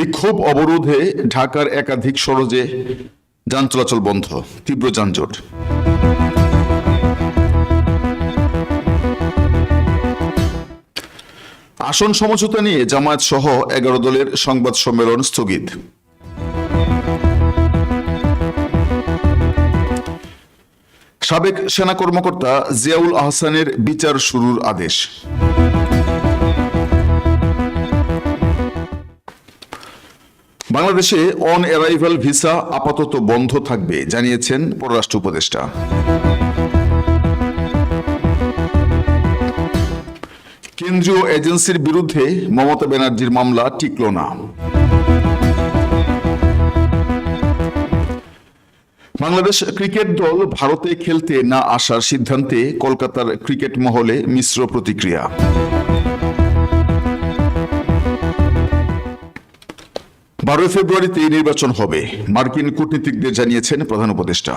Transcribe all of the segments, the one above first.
বিক্ষোভ অবরোধে ঢাকার একাধিক সড়কে যান চলাচল বন্ধ। তীব্র যানজট। আসন সমঝোতা নিয়ে জামায়াত সহ এগারো দলের সংবাদ সম্মেলন স্থগিত। সাবেক সেনা কর্মকর্তা জিয়াউল আহসানের বিচার শুরুর আদেশ। বাংলাদেশে অন অ্যারাইভাল ভিসা আপাতত বন্ধ থাকবে, জানিয়েছেন পররাষ্ট্র উপদেষ্টা। কেন্দ্রীয় এজেন্সির বিরুদ্ধে মমতা ব্যানার্জির মামলা টিকল না। বাংলাদেশ ক্রিকেট দল ভারতে খেলতে না আসার সিদ্ধান্তে কলকাতার ক্রিকেট মহলে মিশ্র প্রতিক্রিয়া। বারোই ফেব্রুয়ারিতে এই নির্বাচন হবে। মার্কিন কূটনীতিকদের জানিয়েছেন প্রধান উপদেষ্টা।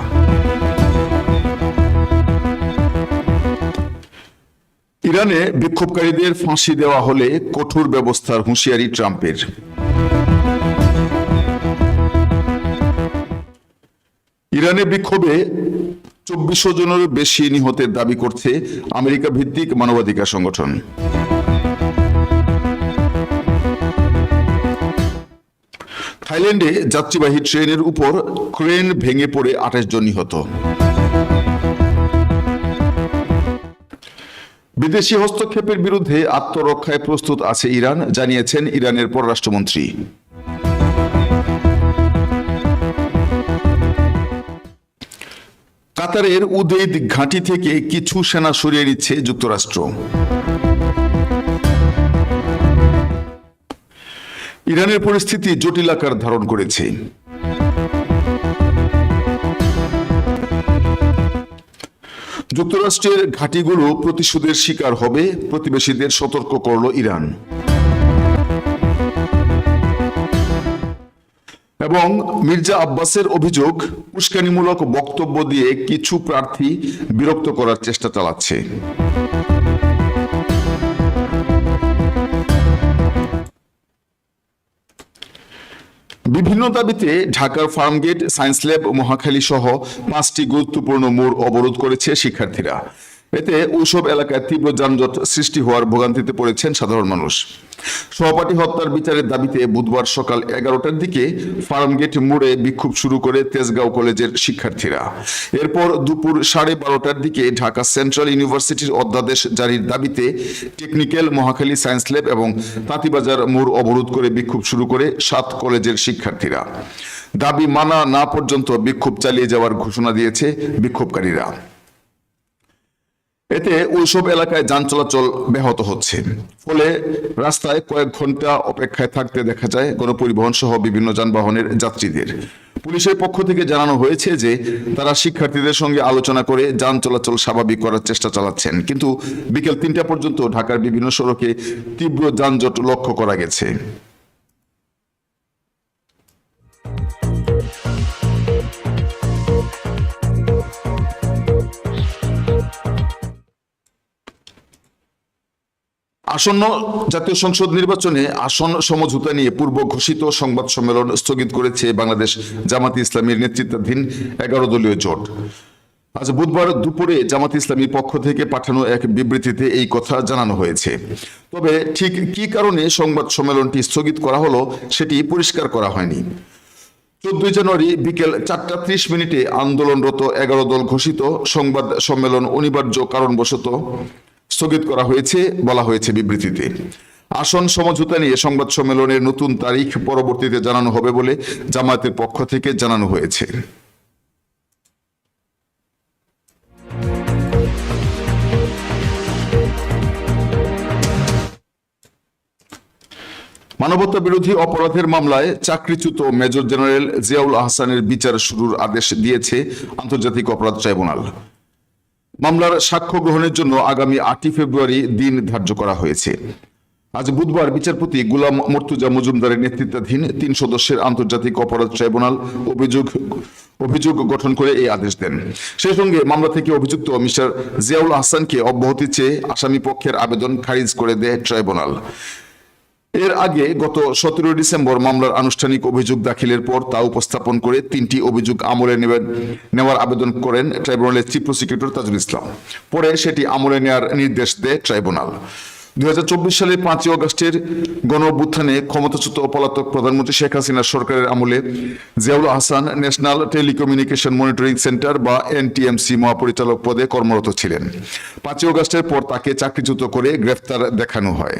ইরানে বিক্ষোভকারীদের ফাঁসি দেওয়া হলে কঠোর ব্যবস্থার হুঁশিয়ারি ট্রাম্পের। ইরানে বিক্ষোভে চব্বিশশো জনের বেশি নিহতের দাবি করছে আমেরিকা ভিত্তিক মানবাধিকার সংগঠন। থাইল্যান্ডে যাত্রীবাহী ট্রেনের উপর ক্রেন ভেঙে পড়ে আঠাশ জন নিহত। বিদেশি হস্তক্ষেপের বিরুদ্ধে আত্মরক্ষায় প্রস্তুত আছে ইরান, জানিয়েছেন ইরানের পররাষ্ট্রমন্ত্রী। কাতারের উদেদ ঘাঁটি থেকে কিছু সেনা সরিয়ে নিচ্ছে যুক্তরাষ্ট্র। ইরানের পরিস্থিতি জটিল আকার ধারণ করেছে। যুক্তরাষ্ট্রের ঘাঁটিগুলো প্রতিশোধের শিকার হবে, প্রতিবেশীদের সতর্ক করল ইরান। এবং মির্জা আব্বাসের অভিযোগ, উস্কানিমূলক বক্তব্য দিয়ে কিছু প্রার্থী বিরক্ত করার চেষ্টা চালাচ্ছে। বিভিন্ন দাবিতে ঢাকার ফার্মগেট সায়েন্স ল্যাব মহাখালী সহ পাঁচটি গুরুত্বপূর্ণ মোড় অবরোধ করেছে শিক্ষার্থীরা। এতে ওইসব এলাকায় তীব্র যানজট সৃষ্টি হওয়ার ভোগান্তিতে পড়েছেন সাধারণ মানুষ। সহপাঠী হত্যার বিচারের দাবিতে বুধবার সকাল এগারোটার দিকে ফার্মগেট মোড়ে বিক্ষোভ শুরু করে তেজগাঁও কলেজের শিক্ষার্থীরা। এরপর দুপুর সাড়ে বারোটার দিকে ঢাকা সেন্ট্রাল ইউনিভার্সিটির অধ্যাদেশ জারির দাবিতে টেকনিক্যাল মহাখালী সায়েন্স ল্যাব এবং তাঁতিবাজার মোড় অবরোধ করে বিক্ষোভ শুরু করে সাত কলেজের শিক্ষার্থীরা। দাবি মানা না পর্যন্ত বিক্ষোভ চালিয়ে যাওয়ার ঘোষণা দিয়েছে বিক্ষোভকারীরা। এতে ওইসব এলাকায় যান চলাচল ব্যাহত হচ্ছে। ফলে রাস্তায় কয়েক ঘণ্টা অপেক্ষায় থাকতে দেখা যায় গণপরিবহন সহ বিভিন্ন যানবাহনের যাত্রীদের। পুলিশের পক্ষ থেকে জানানো হয়েছে যে, তারা শিক্ষার্থীদের সঙ্গে আলোচনা করে যান চলাচল স্বাভাবিক করার চেষ্টা চালাচ্ছেন। কিন্তু বিকেল তিনটা পর্যন্ত ঢাকার বিভিন্ন সড়কে তীব্র যানজট লক্ষ্য করা গেছে। আসন্ন জাতীয় সংসদ নির্বাচনে আসন সমঝোতা নিয়ে পূর্ব ঘোষিত সংবাদ সম্মেলন স্থগিত করেছে বাংলাদেশ জামাত ইসলামীর নেতৃত্বাধীন এগারো দলীয় জোট। আজ বুধবার দুপুরে জামাত ইসলামীর পক্ষ থেকে পাঠানো এক বিবৃতিতে এই কথা জানানো হয়েছে। তবে ঠিক কি কারণে সংবাদ সম্মেলনটি স্থগিত করা হলো সেটি পরিষ্কার করা হয়নি। চোদ্দই জানুয়ারি বিকেল চারটা ত্রিশ মিনিটে আন্দোলনরত এগারো দল ঘোষিত। সংবাদ সম্মেলন অনিবার্য কারণবশত স্থগিত করা হয়েছে, বলা হয়েছে বিবৃতিতে। আসন সমঝোতা নিয়ে সংবাদ সম্মেলনের নতুন তারিখ পরবর্তীতে জানানো হবে বলে জামায়াতের পক্ষ থেকে জানানো হয়েছে। মানবতা বিরোধী অপরাধের মামলায় চাকরিচ্যুত মেজর জেনারেল জিয়াউল আহসানের বিচার শুরুর আদেশ দিয়েছে আন্তর্জাতিক অপরাধ ট্রাইব্যুনাল। মামলার সাক্ষ্য গ্রহণের জন্য আগামী আটই ফেব্রুয়ারি দিন ধার্য করা হয়েছে। আজ বুধবার বিচারপতি গুলাম মর্তুজা মজুমদারের নেতৃত্বাধীন তিন সদস্যের আন্তর্জাতিক অপরাধ ট্রাইব্যুনাল অভিযোগ অভিযোগ গঠন করে এই আদেশ দেন। সেই সঙ্গে মামলা থেকে অভিযুক্ত মিস্টার জিয়াউল আহসানকে অব্যাহতি চেয়ে আসামি পক্ষের আবেদন খারিজ করে দেয় ট্রাইব্যুনাল। এর আগে গত সতেরো ডিসেম্বর মামলার আনুষ্ঠানিক অভিযোগ দাখিলের পর তা উপস্থাপন করে তিনটি অভিযোগ আমলে নেওয়ার আবেদন করেন ট্রাইব্যুনালের চিফ প্রসিকিউটর তাজুল ইসলাম। পরে সেটি আমলে নেওয়ার নির্দেশ দেয় ট্রাইব্যুনাল। দুই সালের পাঁচই অগস্টের গণ অভ্যুত্থানে ক্ষমতাচ্যুত পলাতক প্রধানমন্ত্রী শেখ হাসিনার সরকারের আমলে Ziaul Ahsan national telecommunication monitoring centre বা এনটিএমসি মহাপরিচালক পদে কর্মরত ছিলেন। পাঁচই অগস্টের পর তাকে চাকরিচ্যুত করে গ্রেফতার দেখানো হয়।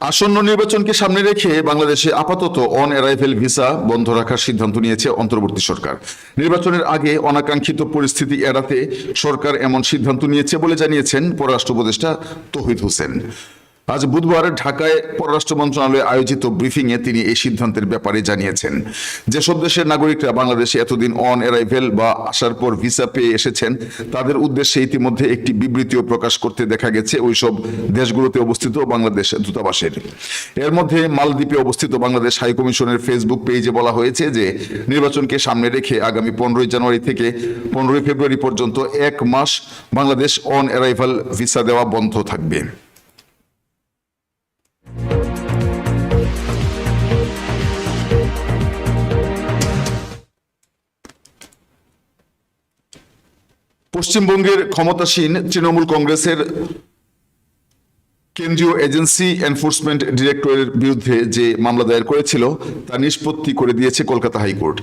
আসন্ন নির্বাচনকে সামনে রেখে বাংলাদেশে আপাতত অন অ্যারাইভেল ভিসা বন্ধ রাখার সিদ্ধান্ত নিয়েছে অন্তর্বর্তী সরকার। নির্বাচনের আগে অনাকাঙ্ক্ষিত পরিস্থিতি এড়াতে সরকার এমন সিদ্ধান্ত নিয়েছে বলে জানিয়েছেন পররাষ্ট্র উপদেষ্টা তহিদ হোসেন। আজ বুধবার ঢাকায় পররাষ্ট্র মন্ত্রণালয়ে আয়োজিত ব্রিফিংয়ে তিনি এই সিদ্ধান্তের ব্যাপারে জানিয়েছেন। যেসব দেশের নাগরিকরা বাংলাদেশে এতদিন অন অ্যারাইভেল বা আসার পর ভিসা পেয়ে এসেছেন, তাদের উদ্দেশ্যে ইতিমধ্যে একটি বিবৃতিও প্রকাশ করতে দেখা গেছে। ওইসব দেশগুলোতে অবস্থিত বাংলাদেশ দূতাবাসের। এর মধ্যে মালদ্বীপে অবস্থিত বাংলাদেশ হাই কমিশনের ফেসবুক পেজে বলা হয়েছে যে, নির্বাচনকে সামনে রেখে আগামী পনেরোই জানুয়ারি থেকে পনেরোই ফেব্রুয়ারি পর্যন্ত এক মাস বাংলাদেশ অন অ্যারাইভাল ভিসা দেওয়া বন্ধ থাকবে। পশ্চিমবঙ্গের ক্ষমতাসীন তৃণমূল কংগ্রেসের কেন্দ্রীয় এজেন্সি এনফোর্সমেন্ট ডিরেক্টরের বিরুদ্ধে যে মামলা দায়ের করেছিল, তা নিষ্পত্তি করে দিয়েছে কলকাতা হাইকোর্ট।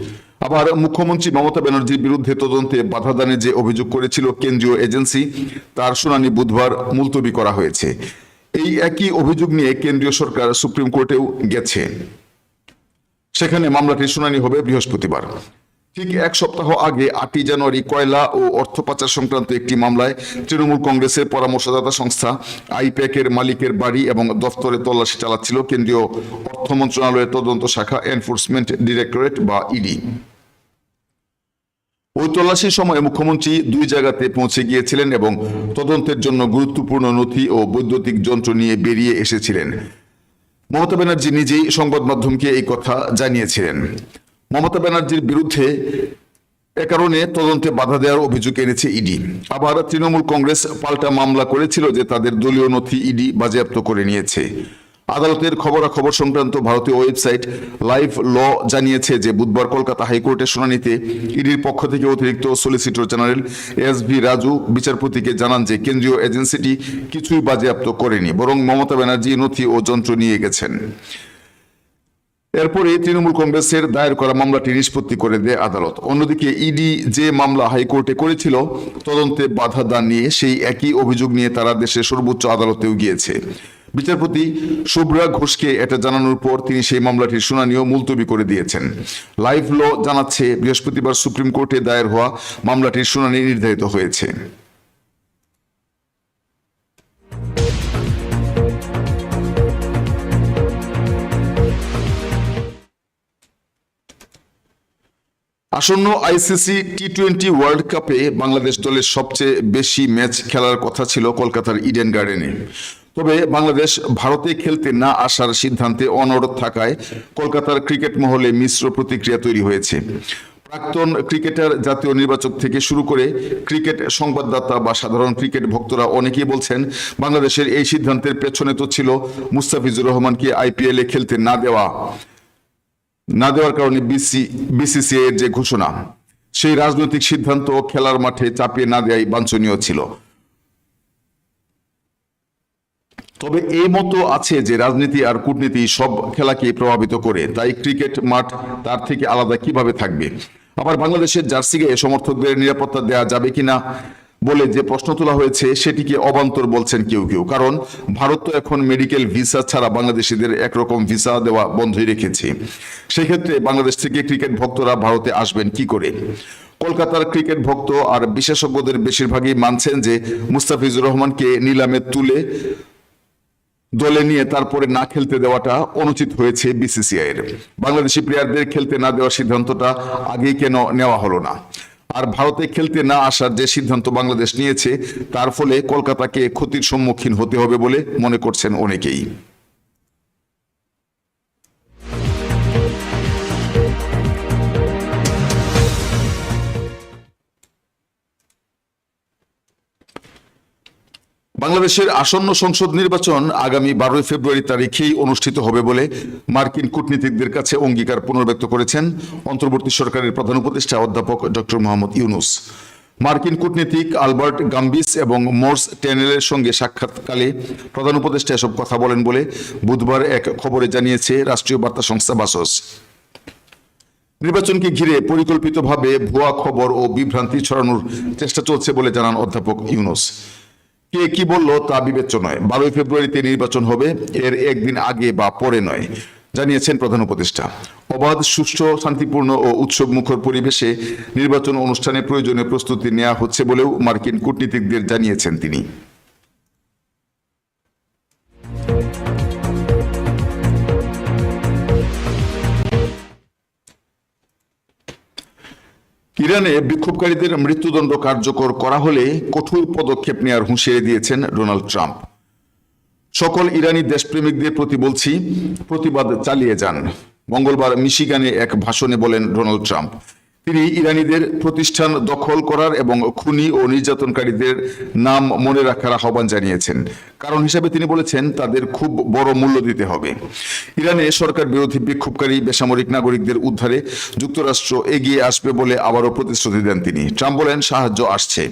আবার মুখ্যমন্ত্রী মমতা ব্যানার্জির বিরুদ্ধে তদন্তে বাধা দানে যে অভিযোগ করেছিল কেন্দ্রীয় এজেন্সি, তার শুনানি বুধবার মুলতবি করা হয়েছে। এই একই অভিযোগ নিয়ে কেন্দ্রীয় সরকার সুপ্রিম কোর্টেও গেছে। সেখানে মামলাটির শুনানি হবে বৃহস্পতিবার। ঠিক এক সপ্তাহ আগে আটই জানুয়ারি কয়লা ও অর্থ পাচার সংক্রান্ত একটি মামলায় তৃণমূল কংগ্রেসের পরামর্শদাতা সংস্থা আইপ্যাকের মালিকের বাড়ি এবং দফতরে তল্লাশি চালাচ্ছিল কেন্দ্রীয় অর্থ মন্ত্রণালয়ের তদন্ত শাখা এনফোর্সমেন্ট ডিরেক্টরেট বা ইডি। ওই তল্লাশির সময় মুখ্যমন্ত্রী দুই জায়গাতে পৌঁছে গিয়েছিলেন এবং তদন্তের জন্য গুরুত্বপূর্ণ নথি ও বৈদ্যুতিক যন্ত্র নিয়ে বেরিয়ে এসেছিলেন। মমতা ব্যানার্জি নিজেই সংবাদ মাধ্যমকে এই কথা জানিয়েছিলেন। মমতা ব্যানার্জির বিরুদ্ধে এ কারণে তদন্তে বাধা দেওয়ার অভিযোগ এনেছে ইডি। আবার তৃণমূল কংগ্রেস পাল্টা মামলা করেছিল যে তাদের দলীয় নথি ইডি বাজেয়াপ্ত করে নিয়েছে। আদালতের খবরাখবর সংক্রান্ত ভারতীয় ওয়েবসাইট লাইভ ল জানিয়েছে যে বুধবার কলকাতা হাইকোর্টের শুনানিতে ইডির পক্ষ থেকে অতিরিক্ত solicitor general S V Raju বিচারপতিকে জানান যে কেন্দ্রীয় এজেন্সিটি কিছুই বাজেয়াপ্ত করেনি, বরং মমতা ব্যানার্জি নথি ও যন্ত্র নিয়ে গেছেন। এরপরে তৃণমূল কংগ্রেসের দায়ের করা মামলাটি নিষ্পত্তি করে দেয় আদালত। অন্যদিকে ইডি যে মামলা হাইকোর্টে করেছিল, তদন্তে বাধা দান নিয়ে সেই একই অভিযোগ নিয়ে তারা দেশের সর্বোচ্চ আদালতেও গিয়েছে। বিচারপতি শুভ্রা ঘোষকে এটা জানানোর পর তিনি সেই মামলাটির শুনানিও মুলতবি করে দিয়েছেন। লাইভ ল জানাচ্ছে, বৃহস্পতিবার সুপ্রিম কোর্টে দায়ের হওয়া মামলাটির শুনানি নির্ধারিত হয়েছে। আসন্ন আইসিসি টি টোয়েন্টি ওয়ার্ল্ড কাপে বাংলাদেশ দলের সবচেয়ে বেশি ম্যাচ খেলার কথা ছিল কলকাতার ইডেন গার্ডেনে তবে বাংলাদেশ ভারতে খেলতে না আসার সিদ্ধান্তে অনড় থাকায় কলকাতার ক্রিকেট মহলে মিশ্র প্রতিক্রিয়া তৈরি হয়েছে। প্রাক্তন ক্রিকেটার, জাতীয় নির্বাচক থেকে শুরু করে ক্রিকেট সংবাদদাতা বা সাধারণ ক্রিকেট ভক্তরা অনেকেই বলছেন, বাংলাদেশের এই সিদ্ধান্তের পেছনে তো ছিল মুস্তাফিজুর রহমানকে আইপিএলে খেলতে না দেওয়া। না দেওয়ার কারণে বিসি বিসিসিআই এর যে ঘোষণা, সেই রাজনৈতিক সিদ্ধান্ত খেলার মাঠে চাপিয়ে না দেওয়াই বাঞ্ছনীয় ছিল। তবে এই মতো আছে যে রাজনীতি আর কূটনীতি সব খেলাকে প্রভাবিত করে, তাই ক্রিকেট মাঠ তার থেকে আলাদা কীভাবে থাকবে? আবার বাংলাদেশের জার্সি গায়ে সমর্থকদের নিরাপত্তা দেওয়া যাবে কিনা? বলে যে প্রশ্ন তোলা হয়েছে, সেটিকে অবান্তর বলছেন কেউ কেউ। কারণ ভারত তো এখন মেডিকেল ভিসা ছাড়া বাংলাদেশিদের একরকম ভিসা দেওয়া বন্ধই রেখেছে। সেক্ষেত্রে বাংলাদেশ থেকে ক্রিকেট ভক্তরা ভারতে আসবেন কি করে? কলকাতার ক্রিকেট ভক্ত আর বিশেষজ্ঞদের বেশিরভাগই মানছেন যে মুস্তাফিজুর রহমানকে নিলামে তুলে দলে নিয়ে তারপরে না খেলতে দেওয়াটা অনুচিত হয়েছে বিসিসিআই এর বাংলাদেশি প্লেয়ারদের খেলতে না দেওয়ার সিদ্ধান্তটা আগেই কেন নেওয়া হলো না? আর ভারতে খেলতে না আসার যে সিদ্ধান্ত বাংলাদেশ নিয়েছে, তার ফলে কলকাতাকে ক্ষতির সম্মুখীন হতে হবে বলে মনে করছেন অনেকেই। বাংলাদেশের আসন্ন সংসদ নির্বাচন আগামী বারোই ফেব্রুয়ারি তারিখেই অনুষ্ঠিত হবে বলে মার্কিন কূটনীতিকদের কাছে অঙ্গীকার পুনর্ব্যক্ত করেছেন অন্তর্বর্তী সরকারের প্রধান উপদেষ্টা অধ্যাপক ডক্টর মোহাম্মদ ইউনুস। মার্কিন কূটনীতিক আলবার্ট গাম্বিস এবং মোর্স টেনেলের সঙ্গে সাক্ষাৎকালে প্রধান উপদেষ্টা এসব কথা বলেন বলে বুধবার এক খবরে জানিয়েছে রাষ্ট্রীয় বার্তা সংস্থা বাসস। নির্বাচনকে ঘিরে পরিকল্পিতভাবে ভুয়া খবর ও বিভ্রান্তি ছড়ানোর চেষ্টা চলছে বলে জানান অধ্যাপক ইউনুস। কে কি বলল তা বিবেচ্য নয়। বারোই ফেব্রুয়ারিতে নির্বাচন হবে, এর একদিন আগে বা পরে নয়, জানিয়েছেন প্রধান উপদেষ্টা। অবাধ, সুষ্ঠু, শান্তিপূর্ণ ও উৎসব মুখর পরিবেশে নির্বাচন অনুষ্ঠানে প্রয়োজনীয় প্রস্তুতি নেওয়া হচ্ছে বলেও মার্কিন কূটনীতিকদের জানিয়েছেন তিনি। ইরানে বিক্ষোভকারীদের মৃত্যুদণ্ড কার্যকর করা হলে কঠোর পদক্ষেপ নেওয়ার হুঁশিয়ারি দিয়েছেন ডোনাল্ড ট্রাম্প। সকল ইরানি দেশপ্রেমিকদের প্রতি বলছি, প্রতিবাদ চালিয়ে যান। মঙ্গলবার মিশিগানে এক ভাষণে বলেন ডোনাল্ড ট্রাম্প। তিনি ইরানিদের প্রতিষ্ঠান দখল করার এবং খুনি ও নির্যাতনকারীদের নাম মনে রাখার আহ্বান জানিয়েছেন। কারণ হিসাবে তিনি বলেছেন, তাদের খুব বড় মূল্য দিতে হবে। ইরানে সরকার বিরোধী বিক্ষোভকারী, বেসামরিক নাগরিকদের উদ্ধারে যুক্তরাষ্ট্র এগিয়ে আসবে বলে আবারও প্রতিশ্রুতি দেন তিনি। ট্রাম্প বলেন, সাহায্য আসছে।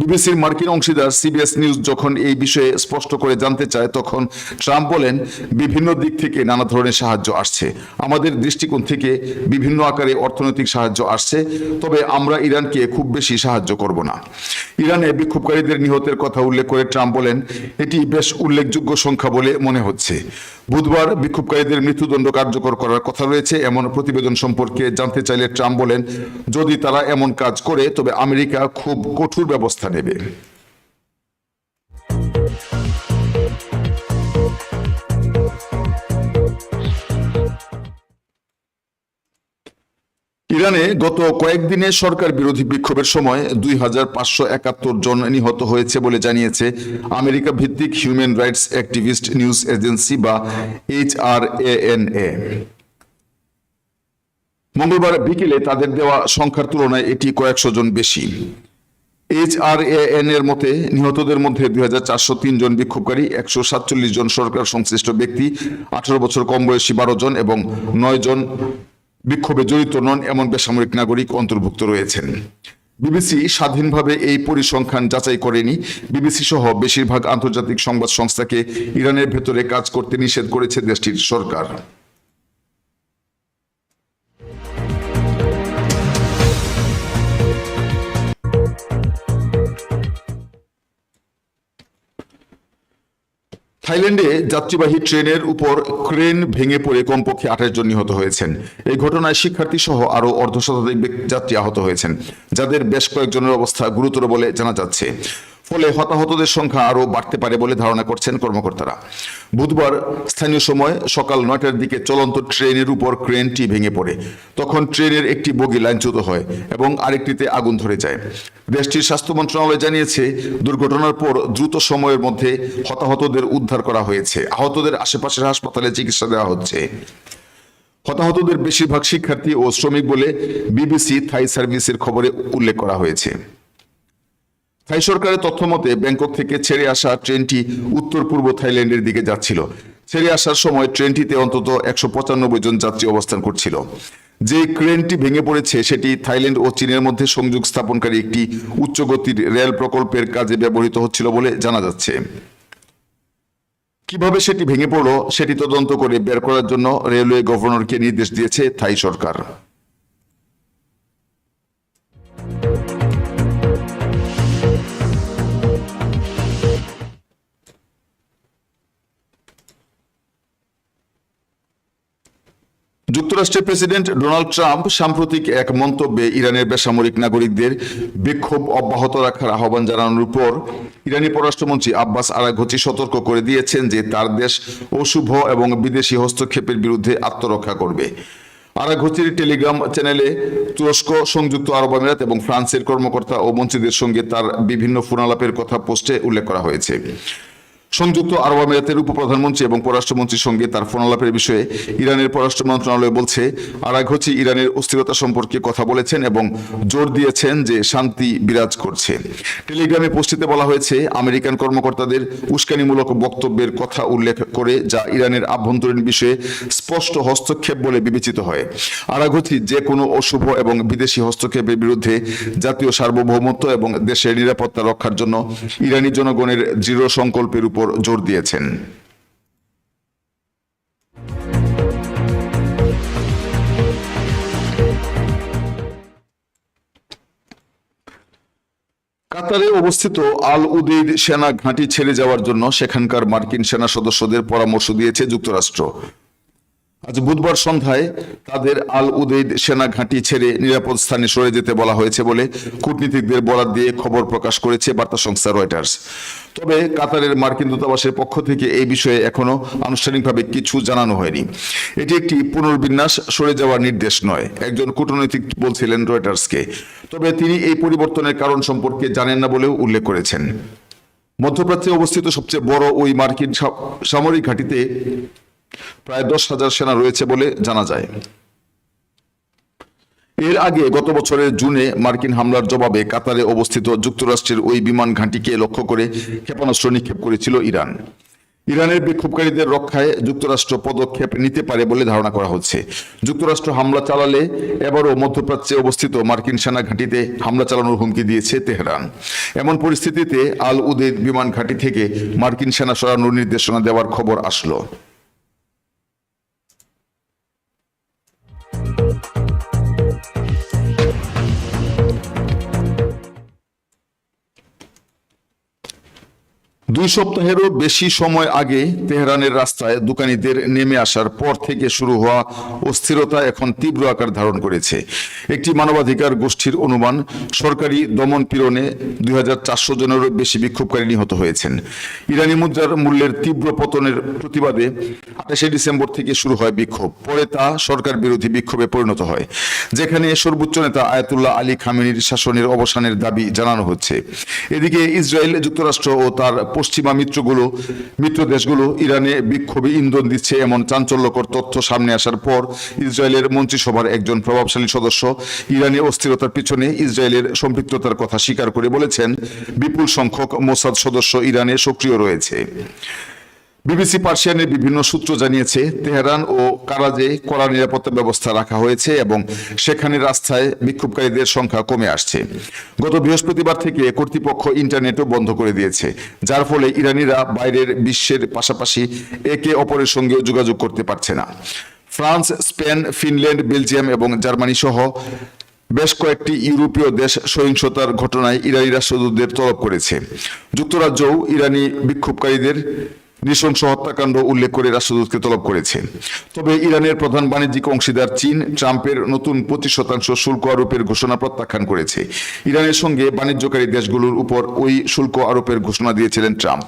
বিবিসির মার্কিন অংশীদার সিবিএস নিউজ যখন এই বিষয়ে স্পষ্ট করে জানতে চায়, তখন ট্রাম্প বলেন, বিভিন্ন দিক থেকে নানা ধরনের সাহায্য আসছে। আমাদের দৃষ্টিকোণ থেকে বিভিন্ন আকারে অর্থনৈতিক সাহায্য আসছে, তবে আমরা ইরানকে খুব বেশি সাহায্য করব না। ইরানে বিক্ষোভকারীদের নিহতের কথা উল্লেখ করে ট্রাম্প বলেন, এটি বেশ উল্লেখযোগ্য সংখ্যা বলে মনে হচ্ছে। বুধবার বিক্ষোভকারীদের মৃত্যুদণ্ড কার্যকর করার কথা রয়েছে। এমন প্রতিবেদন সম্পর্কে জানতে চাইলে ট্রাম্প বলেন, যদি তারা এমন কাজ করে, তবে আমেরিকা খুব কঠোর ব্যবস্থা নেবে। ইরানে গত কয়েকদিনে সরকার বিরোধী বিক্ষোভের সময় দুই হাজার পাঁচশো একাত্তর জন নিহত হয়েছে বলে জানিয়েছে আমেরিকা ভিত্তিক human rights activist news agency বা এইচ আর এন এ। মঙ্গলবার বিকেলে তাদের দেওয়া সংখ্যার তুলনায় এটি কয়েকশো জন বেশি। এইচ আর এন এর মতে, নিহতদের মধ্যে দুই হাজার চারশো তিন জন বিক্ষোভকারী, একশো সাতচল্লিশ জন সরকার সংশ্লিষ্ট ব্যক্তি, আঠারো বছর কম বয়সী বারো জন এবং নয় জন বিক্ষোভে জড়িত নন এমন বেসামরিক নাগরিক অন্তর্ভুক্ত রয়েছেন। বিবিসি স্বাধীনভাবে এই পরিসংখ্যান যাচাই করেনি। বিবিসি সহ বেশিরভাগ আন্তর্জাতিক সংবাদ সংস্থাকে ইরানের ভেতরে কাজ করতে নিষেধ করেছে দেশটির সরকার। থাইল্যান্ডে যাত্রীবাহী ট্রেনের উপর ক্রেন ভেঙে পড়ে কমপক্ষে আঠাশ জন নিহত হয়েছেন। এই ঘটনায় শিক্ষার্থী সহ আরও অর্ধশতাধিক যাত্রী আহত হয়েছেন, যাদের বেশ কয়েকজনের অবস্থা গুরুতর বলে জানা যাচ্ছে। ফলে হতাহতদের সংখ্যা আরও বাড়তে পারে বলে ধারণা করছেন কর্মকর্তারা। বুধবার স্থানীয় সময় সকাল নয়টার দিকে চলন্ত ট্রেনের উপর ক্রেনটি ভেঙে পড়ে। তখন ট্রেনের একটি বগি লাইনচ্যুত হয় এবং আরেকটিতে আগুন ধরে যায়। দেশটির স্বাস্থ্য মন্ত্রণালয় জানিয়েছে, দুর্ঘটনার পর দ্রুত সময়ের মধ্যে হতাহতদের উদ্ধার করা হয়েছে। আহতদের আশেপাশের হাসপাতালে চিকিৎসা দেওয়া হচ্ছে। হতাহতদের বেশিরভাগ শিক্ষার্থী ও শ্রমিক বলে বিবিসি থাই সার্ভিসের খবরে উল্লেখ করা হয়েছে। থাই সরকারের তথ্য মতে ব্যাংকক থেকে ছেড়ে আসা ট্রেনটি উত্তর পূর্ব থাইল্যান্ডের দিকে যাচ্ছিল। ছেড়ে আসার সময় ট্রেনটিতে অন্তত একশো পঁচানব্বই জন যাত্রী অবস্থান করছিল। যে ক্রেনটি ভেঙে পড়েছে, সেটি থাইল্যান্ড ও চীনের মধ্যে সংযোগ স্থাপনকারী একটি উচ্চ গতির রেল প্রকল্পের কাজে ব্যবহৃত হচ্ছিল বলে জানা যাচ্ছে। কীভাবে সেটি ভেঙে পড়ল, সেটি তদন্ত করে বের করার জন্য রেলওয়ে গভর্নরকে নির্দেশ দিয়েছে থাই সরকার। যুক্তরাষ্ট্রের প্রেসিডেন্ট ডোনাল্ড ট্রাম্প সাম্প্রতিক এক মন্তব্যে ইরানের বেসামরিক নাগরিকদের বিক্ষোভ অব্যাহত রাখার আহ্বান জানানোর উপর ইরানি পররাষ্ট্রমন্ত্রী আব্বাস আরাঘচি সতর্ক করে দিয়েছেন যে তার দেশ অশুভ এবং বিদেশি হস্তক্ষেপের বিরুদ্ধে আত্মরক্ষা করবে। আরাঘচির টেলিগ্রাম চ্যানেলে তুরস্ক, সংযুক্ত আরব আমিরাত এবং ফ্রান্সের কর্মকর্তা ও মন্ত্রীদের সঙ্গে তার বিভিন্ন ফোনালাপের কথা পোস্টে উল্লেখ করা হয়েছে। সংযুক্ত আরব আমিরাতের উপপ্রধানমন্ত্রী এবং পররাষ্ট্রমন্ত্রীর সঙ্গে তার ফোনালাপের বিষয়ে ইরানের পররাষ্ট্র মন্ত্রণালয় বলছে আরাঘচি ইরানের অস্থিরতা সম্পর্কে কথা বলেছেন এবং জোর দিয়েছেন যে শান্তি বিরাজ করছে। টেলিগ্রামে পোস্টটিতে বলা হয়েছে, আমেরিকান কর্মকর্তাদের উস্কানিমূলক বক্তব্যের কথা উল্লেখ করে যা ইরানের আভ্যন্তরীণ বিষয়ে স্পষ্ট হস্তক্ষেপ বলে বিবেচিত হয়। আরাঘচি যে কোনো অশুভ এবং বিদেশি হস্তক্ষেপের বিরুদ্ধে জাতীয় সার্বভৌমত্ব এবং দেশের নিরাপত্তা রক্ষার জন্য ইরানি জনগণের দৃঢ় সংকল্পের উপর জোর দিয়েছেন। কাতারে অবস্থিত আল উদির সেনা ঘাঁটি ছেড়ে যাওয়ার জন্য সেখানকার মার্কিন সেনা সদস্যদের পরামর্শ দিয়েছে যুক্তরাষ্ট্র। আজ বুধবার সন্ধ্যায় তাদের আল উদেইদ সেনা ঘাঁটি ছেড়ে নিরাপদ স্থানে সরে যেতে বলা হয়েছে বলে কূটনীতিকদের বরাত দিয়ে খবর প্রকাশ করেছে বার্তা সংস্থা রয়টার্স। তবে কাতারের মার্কিন দূতাবাসের পক্ষ থেকে এই বিষয়ে এখনও আনুষ্ঠানিকভাবে কিছু জানানো হয়নি। এটি একটি পুনর্বিন্যাস, সরে যাওয়ার নির্দেশ নয়, একজন কূটনৈতিক বলছিলেন রয়টার্সকে। তবে তিনি এই পরিবর্তনের কারণ সম্পর্কে জানেন না বলেও উল্লেখ করেছেন। মধ্যপ্রাচ্যে অবস্থিত সবচেয়ে বড় ওই মার্কিন সামরিক ঘাঁটিতে প্রায় দশ হাজার সেনা রয়েছে বলে জানা যায়। এর আগে গত বছরের জুনে মার্কিন হামলার জবাবে কাতারে অবস্থিত যুক্তরাষ্ট্রের ওই বিমান ঘাঁটিকে লক্ষ্য করে ক্ষেপণাস্ত্র নিক্ষেপ করেছিল ইরান। ইরানের বিক্ষোভকারীদের রক্ষায় যুক্তরাষ্ট্র পদক্ষেপ নিতে পারে বলে ধারণা করা হচ্ছে। যুক্তরাষ্ট্র হামলা চালালে এবারও মধ্যপ্রাচ্যে অবস্থিত মার্কিন সেনা ঘাঁটিতে হামলা চালানোর হুমকি দিয়েছে তেহরান। এমন পরিস্থিতিতে আল উদেদ বিমান ঘাঁটি থেকে মার্কিন সেনা সরানোর নির্দেশনা দেওয়ার খবর আসলো। দুই সপ্তাহেরও বেশি সময় আগে তেহরানের রাস্তায় দোকানীদের নেমে আসার পর থেকে শুরু হওয়া অস্থিরতা এখন তীব্র আকার ধারণ করেছে। একটি মানবাধিকার গোষ্ঠীর অনুমান, সরকারি দমন পীড়নে দুই হাজার চারশো জনেরও বেশি বিক্ষোভকারী নিহত হয়েছেন। ইরানি মুদ্রার মূল্যের তীব্র পতনের প্রতিবাদে আঠাশে ডিসেম্বর থেকে শুরু হয় বিক্ষোভ। পরে তা সরকার বিরোধী বিক্ষোভে পরিণত হয়, যেখানে সর্বোচ্চ নেতা আয়াতুল্লাহ আলী খামেনির শাসনের অবসানের দাবি জানানো হচ্ছে। এদিকে ইসরায়েল, যুক্তরাষ্ট্র ও তার পশ্চিমা মিত্রগুলো, মিত্র দেশগুলো ইরানে বিক্ষোভে ইন্ধন দিচ্ছে এমন চাঞ্চল্যকর তথ্য সামনে আসার পর ইসরায়েলের মন্ত্রিসভার একজন প্রভাবশালী সদস্য ইরানে অস্থিরতার পিছনে ইসরায়েলের সম্পৃক্ততার কথা স্বীকার করে বলেছেন, বিপুল সংখ্যক মোসাদ সদস্য ইরানে সক্রিয় রয়েছে। বিবিসি পার্সিয়ানের বিভিন্ন সূত্র জানিয়েছে, তেহরান ও কারাজে কড়া নিরাপত্তা ব্যবস্থা রাখা হয়েছে এবং সেখানে রাস্তায় বিক্ষোভকারীদের সংখ্যা কমে আসছে। গত বৃহস্পতিবার থেকে কর্তৃপক্ষ ইন্টারনেটও বন্ধ করে দিয়েছে, যার ফলে ইরানিরা বাইরের বিশ্বের পাশাপাশি একে অপরের সঙ্গে যোগাযোগ করতে পারছে না। ফ্রান্স, স্পেন, ফিনল্যান্ড, বেলজিয়াম এবং জার্মানি সহ বেশ কয়েকটি ইউরোপীয় দেশ সহিংসতার ঘটনায় ইরানি রাষ্ট্রদূতদের তলব করেছে। যুক্তরাজ্যও ইরানি বিক্ষোভকারীদের নৃশংস হত্যাকাণ্ড উল্লেখ করে রাষ্ট্রদূতকে তলব করেছে। তবে ইরানের প্রধান বাণিজ্যিক অংশীদার চীন, ট্রাম্পের নতুন পঁচিশ শতাংশ শুল্ক আরোপের ঘোষণা প্রত্যাখ্যান করেছে। ইরানের সঙ্গে বাণিজ্যকারী দেশগুলোর উপর ওই শুল্ক আরোপের ঘোষণা দিয়েছিলেন ট্রাম্প।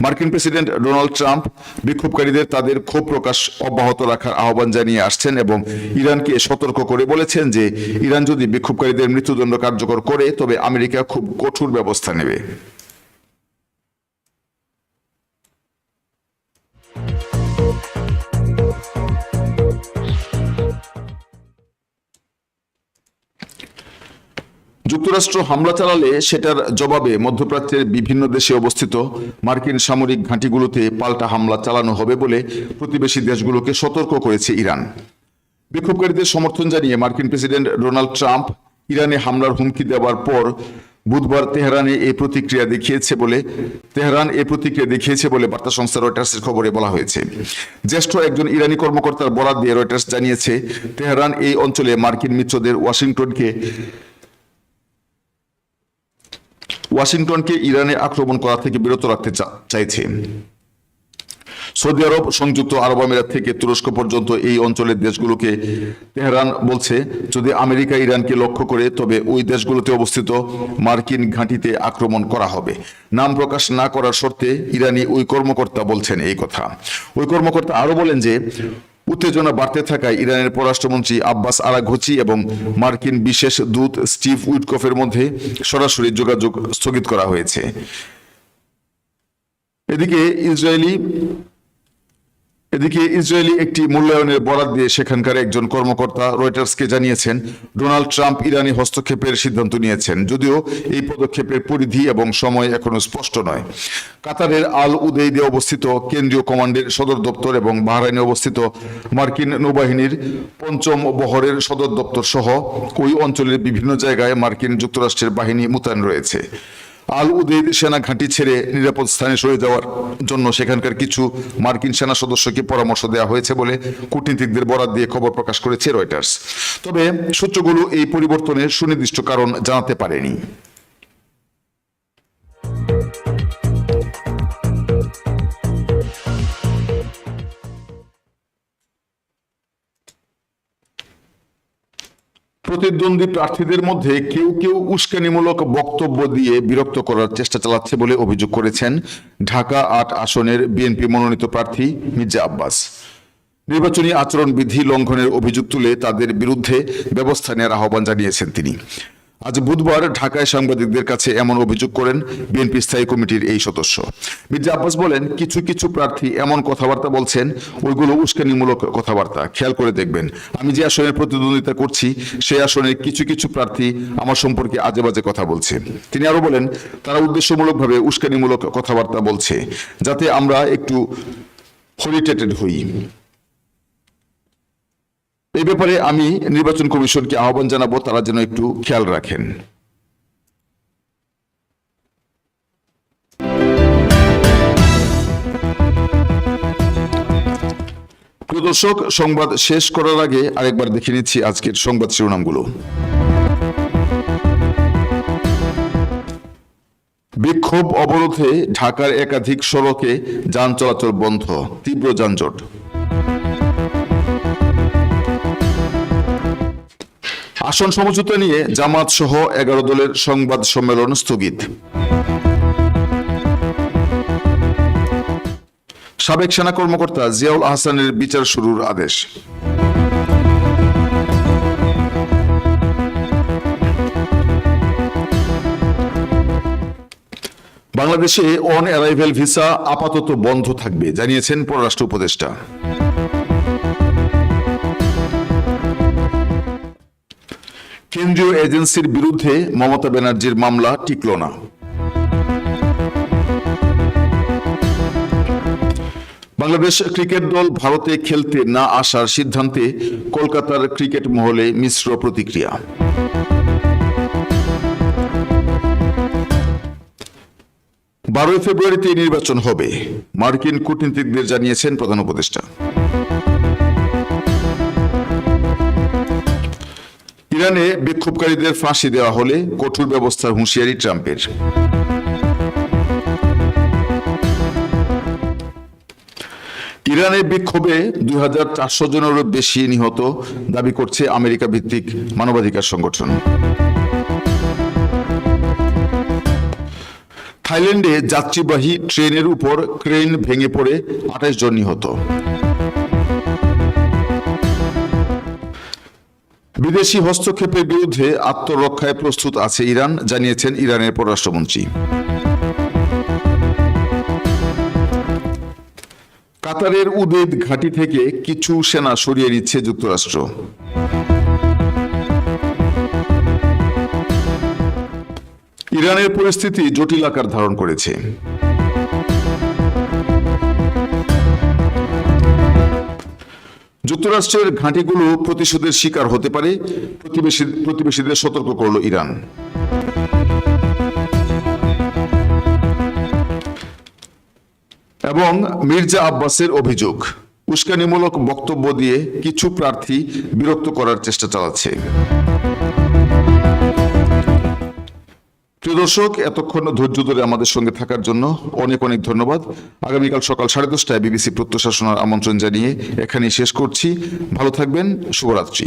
মার্কিন প্রেসিডেন্ট ডোনাল্ড ট্রাম্প বিক্ষোভকারীদের তাদের ক্ষোভ প্রকাশ অব্যাহত রাখার আহ্বান জানিয়ে আসছেন এবং ইরানকে সতর্ক করে বলেছেন যে, ইরান যদি বিক্ষোভকারীদের মৃত্যুদণ্ড কার্যকর করে, তবে আমেরিকা খুব কঠোর ব্যবস্থা নেবে। যুক্তরাষ্ট্র হামলা চালালে সেটার জবাবে মধ্যপ্রাচ্যের বিভিন্ন দেশে অবস্থিত মার্কিন সামরিক ঘাঁটিগুলোতে পাল্টা হামলা চালানো হবে বলে প্রতিবেশী দেশগুলোকে সতর্ক করেছে ইরান। বিক্ষোভকারীদের সমর্থন জানিয়ে মার্কিন প্রেসিডেন্ট ডোনাল্ড ট্রাম্প ইরানে হামলার হুমকি দেওয়ার পর বুধবার তেহরানে এই প্রতিক্রিয়া দেখিয়েছে বলে তেহরান এই প্রতিক্রিয়া দেখিয়েছে বলে বার্তা সংস্থা রয়টার্সের খবরে বলা হয়েছে। জ্যেষ্ঠ একজন ইরানি কর্মকর্তার বরাত দিয়ে রয়টার্স জানিয়েছে, তেহরান এই অঞ্চলে মার্কিন মিত্রদের ওয়াশিংটনকে ওয়াশিংটনকে ইরানে আক্রমণ করা থেকে বিরত রাখতে চাইছে। সৌদি আরব সংযুক্ত আরব আমিরাত থেকে তুরস্ক পর্যন্ত এই অঞ্চলের দেশগুলোকে তেহরান বলছে, যদি আমেরিকা ইরানকে লক্ষ্য করে, তবে ওই দেশগুলোতে অবস্থিত মার্কিন ঘাঁটিতে আক্রমণ করা হবে। নাম প্রকাশ না করার শর্তে ইরানি ওই কর্মকর্তা বলছেন এই কথা। ওই কর্মকর্তা আরও বলেন যে উত্তেজনা বাড়তে থাকায় ইরানের পররাষ্ট্রমন্ত্রী আব্বাস আরাঘোচি এবং মার্কিন বিশেষ দূত স্টিভ উইটকফের মধ্যে সরাসরি যোগাযোগ স্থগিত করা হয়েছে। এদিকে ইসরায়েলি এদিকে ইসরায়েলি একটি মূল্যায়নের বরাত দিয়ে সেখানকার একজন কর্মকর্তা রয়টার্সকে জানিয়েছেন, ডোনাল্ড ট্রাম্প ইরানি হস্তক্ষেপের সিদ্ধান্ত নিয়েছেন। যদিও এই পদক্ষেপের পরিধি এবং সময় এখনও স্পষ্ট নয়। কাতারের আল উদেইদে অবস্থিত কেন্দ্রীয় কমান্ডের সদর দপ্তর এবং বাহরাইনে অবস্থিত মার্কিন নৌবাহিনীর পঞ্চম বহরের সদর দপ্তর সহ ওই অঞ্চলের বিভিন্ন জায়গায় মার্কিন যুক্তরাষ্ট্রের বাহিনী মোতায়েন রয়েছে। আল উদেদ সেনা ঘাঁটি ছেড়ে নিরাপদ স্থানে সরে যাওয়ার জন্য সেখানকার কিছু মার্কিন সেনা সদস্যকে পরামর্শ দেওয়া হয়েছে বলে কূটনীতিকদের বরাত দিয়ে খবর প্রকাশ করেছে রয়টার্স। তবে সূত্রগুলো এই পরিবর্তনের সুনির্দিষ্ট কারণ জানাতে পারেনি। প্রতিদ্বন্দ্বী প্রার্থীদের মধ্যে কেউ কেউ উস্কানিমূলক বক্তব্য দিয়ে বিরক্ত করার চেষ্টা চালাচ্ছে বলে অভিযোগ করেছেন ঢাকা আট আসনের বিএনপি মনোনীত প্রার্থী মির্জা আব্বাস। নির্বাচনী আচরণবিধি লঙ্ঘনের অভিযোগ তুলে তাদের বিরুদ্ধে ব্যবস্থা নেওয়ার আহ্বান জানিয়েছেন তিনি। আজ বুধবার ঢাকায় সাংবাদিকদের কাছে এমন অভিযোগ করেন বিএনপি স্থায়ী কমিটির এই সদস্য। মির্জা আব্বাস বলেন, কিছু কিছু প্রার্থী এমন কথাবার্তা বলছেন, ওইগুলো উস্কানিমূলক কথাবার্তা। খেয়াল করে দেখবেন। আমি যে আসনের প্রতিদ্বন্দ্বিতা করছি, সেই আসনের কিছু কিছু প্রার্থী আমার সম্পর্কে আজে বাজে কথা বলছে। তিনি আরও বলেন, তারা উদ্দেশ্যমূলকভাবে উস্কানিমূলক কথাবার্তা বলছে, যাতে আমরা একটু হরিটেটেড হই। এই ব্যাপারে আমি নির্বাচন কমিশনকে আহ্বান জানাব, তারা যেন একটু খেয়াল রাখেন। দর্শক, সংবাদ শেষ করার আগে আরেকবার দেখে নিচ্ছি আজকের সংবাদ শিরোনামগুলো। বিক্ষোভ অবরোধে ঢাকার একাধিক সড়কে যান চলাচল বন্ধ, তীব্র যানজট। আসন সমঝোতা নিয়ে জামাত সহ এগারো দলের সংবাদ সম্মেলন স্থগিত। সাবেক সেনা কর্মকর্তা জিয়াউল আহসানের বিচার শুরুর আদেশ। বাংলাদেশে অন অ্যারাইভেল ভিসা আপাতত বন্ধ থাকবে, জানিয়েছেন পররাষ্ট্র উপদেষ্টা। কেন্দ্রীয় এজেন্সির বিরুদ্ধে মমতা ব্যানার্জির মামলা টিকল না। বাংলাদেশ ক্রিকেট দল ভারতে খেলতে না আসার সিদ্ধান্তে কলকাতার ক্রিকেট মহলে মিশ্র প্রতিক্রিয়া। বারোই ফেব্রুয়ারিতে নির্বাচন হবে, মার্কিন কূটনীতিকদের জানিয়েছেন প্রধান উপদেষ্টা। ইরানে বিক্ষোভকারীদের ফাঁসি দেওয়া হলে কঠোর ব্যবস্থার হুঁশিয়ারি ট্রাম্পের। ইরানের বিক্ষোভে দুই হাজার চারশো জনেরও বেশি নিহত দাবি করছে আমেরিকা ভিত্তিক মানবাধিকার সংগঠন। থাইল্যান্ডে যাত্রীবাহী ট্রেনের উপর ক্রেন ভেঙে পড়ে আঠাশ জন নিহত। বিদেশি হস্তক্ষেপের বিরুদ্ধে আত্মরক্ষায় প্রস্তুত আছে ইরান, জানিয়েছেন ইরানের পররাষ্ট্রমন্ত্রী। কাতারের উদেদ ঘাঁটি থেকে কিছু সেনা সরিয়ে নিচ্ছে যুক্তরাষ্ট্র। ইরানের পরিস্থিতি জটিল আকার ধারণ করেছে। যুক্তরাষ্ট্রের ঘাঁটিগুলো প্রতিশোধের শিকার হতে পারে, প্রতিবেশী প্রতিবেশীদের সতর্ক করল ইরান। এবং মির্জা আব্বাসের অভিযোগ, উস্কানিমূলক বক্তব্য দিয়ে কিছু প্রার্থী বিরক্ত করার চেষ্টা চালাচ্ছে। প্রিয় দর্শক, এতক্ষণ ধৈর্য ধরে আমাদের সঙ্গে থাকার জন্য অনেক অনেক ধন্যবাদ। আগামীকাল সকাল সাড়ে দশটায় বিবিসি প্রত্যাশাসনার আমন্ত্রণ জানিয়ে এখানেই শেষ করছি। ভালো থাকবেন, শুভরাত্রি।